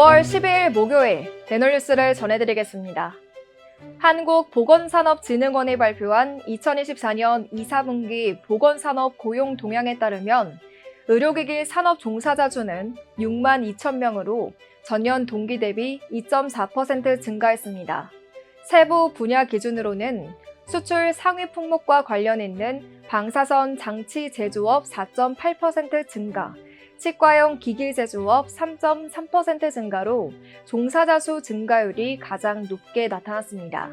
9월 12일 목요일 대놀뉴스를 전해드리겠습니다. 한국보건산업진흥원이 발표한 2024년 2, 4분기 보건산업 고용 동향에 따르면 의료기기 산업 종사자 수는 6만 2천 명으로 전년 동기 대비 2.4% 증가했습니다. 세부 분야 기준으로는 수출 상위 품목과 관련 있는 방사선 장치 제조업 4.8% 증가, 치과용 기기 제조업 3.3% 증가로 종사자 수 증가율이 가장 높게 나타났습니다.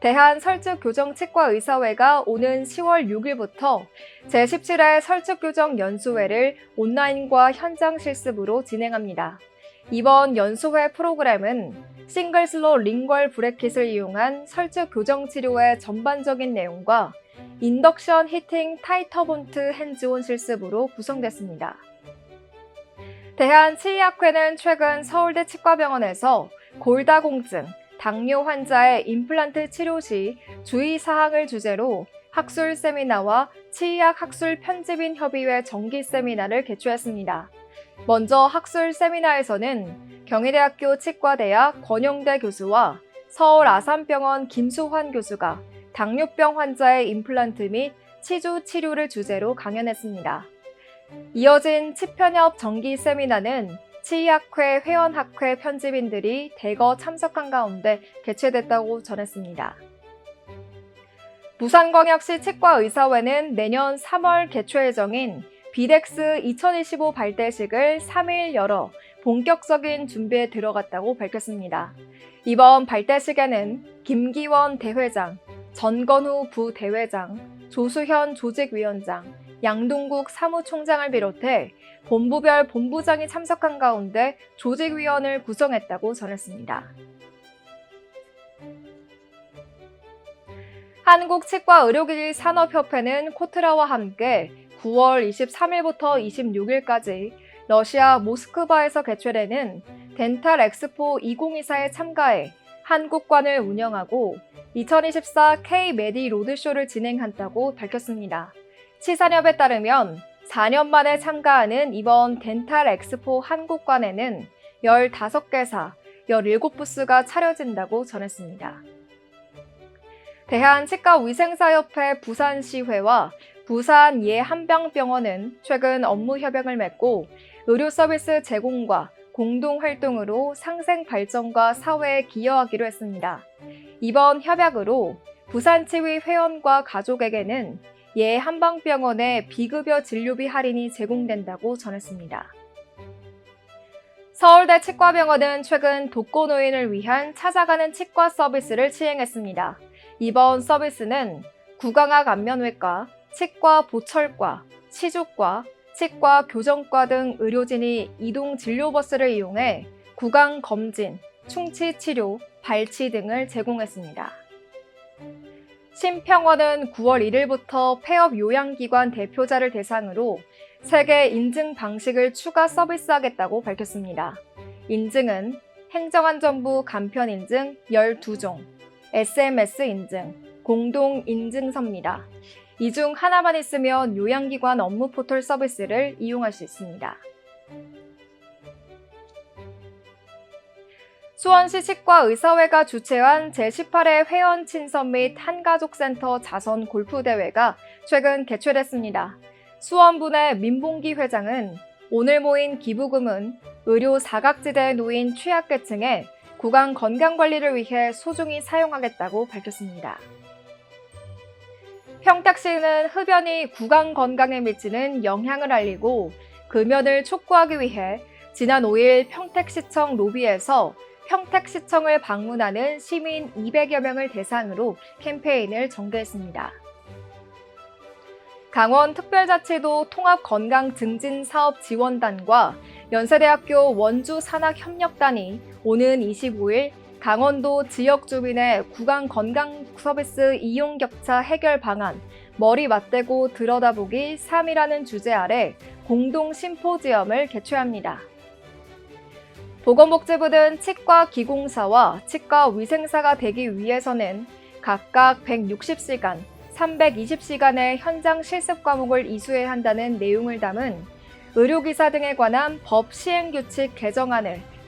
대한설득교정치과의사회가 오는 10월 6일부터 제17회 설득교정 연수회를 온라인과 현장 실습으로 진행합니다. 이번 연수회 프로그램은 싱글슬로 링궐 브레킷을 이용한 설득 교정 치료의 전반적인 내용과 인덕션 히팅 타이터본트 핸즈온 실습으로 구성됐습니다. 대한치의학회는 최근 서울대 치과병원에서 골다공증, 당뇨 환자의 임플란트 치료 시 주의사항을 주제로 학술 세미나와 치의학 학술 편집인 협의회 정기 세미나를 개최했습니다. 먼저 학술 세미나에서는 경희대학교 치과대학 권영대 교수와 서울 아산병원 김수환 교수가 당뇨병 환자의 임플란트 및 치주 치료를 주제로 강연했습니다. 이어진 치편협 정기 세미나는 치의학회 회원학회 편집인들이 대거 참석한 가운데 개최됐다고 전했습니다. 부산광역시 치과의사회는 내년 3월 개최 예정인 비덱스 2025 발대식을 3일 열어 본격적인 준비에 들어갔다고 밝혔습니다. 이번 발대식에는 김기원 대회장, 전건우 부대회장, 조수현 조직위원장, 양동국 사무총장을 비롯해 본부별 본부장이 참석한 가운데 조직위원을 구성했다고 전했습니다. 한국치과의료기기 산업협회는 코트라와 함께 9월 23일부터 26일까지 러시아 모스크바에서 개최되는 덴탈 엑스포 2024에 참가해 한국관을 운영하고 2024 K-메디 로드쇼를 진행한다고 밝혔습니다. 치산협에 따르면 4년 만에 참가하는 이번 덴탈 엑스포 한국관에는 15개사, 17부스가 차려진다고 전했습니다. 대한치과위생사협회 부산시회와 부산 예한병병원은 최근 업무 협약을 맺고 의료 서비스 제공과 공동 활동으로 상생 발전과 사회에 기여하기로 했습니다. 이번 협약으로 부산치위 회원과 가족에게는 예 한방병원의 비급여 진료비 할인이 제공된다고 전했습니다. 서울대 치과병원은 최근 독거노인을 위한 찾아가는 치과 서비스를 시행했습니다. 이번 서비스는 구강학 안면외과, 치과 보철과, 치주과, 치과 교정과 등 의료진이 이동 진료버스를 이용해 구강 검진, 충치 치료, 발치 등을 제공했습니다. 심평원은 9월 1일부터 폐업 요양기관 대표자를 대상으로 세계 인증 방식을 추가 서비스하겠다고 밝혔습니다. 인증은 행정안전부 간편 인증 12종, SMS 인증, 공동 인증서입니다. 이 중 하나만 있으면 요양기관 업무 포털 서비스를 이용할 수 있습니다. 수원시 치과의사회가 주최한 제18회 회원 친선 및 한가족센터 자선 골프대회가 최근 개최됐습니다. 수원분의 민봉기 회장은 오늘 모인 기부금은 의료 사각지대에 놓인 취약계층의 구강 건강관리를 위해 소중히 사용하겠다고 밝혔습니다. 평택시는 흡연이 구강 건강에 미치는 영향을 알리고 금연을 촉구하기 위해 지난 5일 평택시청 로비에서 평택시청을 방문하는 시민 200여 명을 대상으로 캠페인을 전개했습니다. 강원특별자치도 통합건강증진사업지원단과 연세대학교 원주산학협력단이 오는 25일 강원도 지역 주민의 구강 건강 서비스 이용 격차 해결 방안 머리 맞대고 들여다보기 3이라는 주제 아래 공동 심포지엄을 개최합니다. 보건복지부는 치과 기공사와 치과 위생사가 되기 위해서는 각각 160시간, 320시간의 현장 실습 과목을 이수해야 한다는 내용을 담은 의료기사 등에 관한 법 시행규칙 개정안을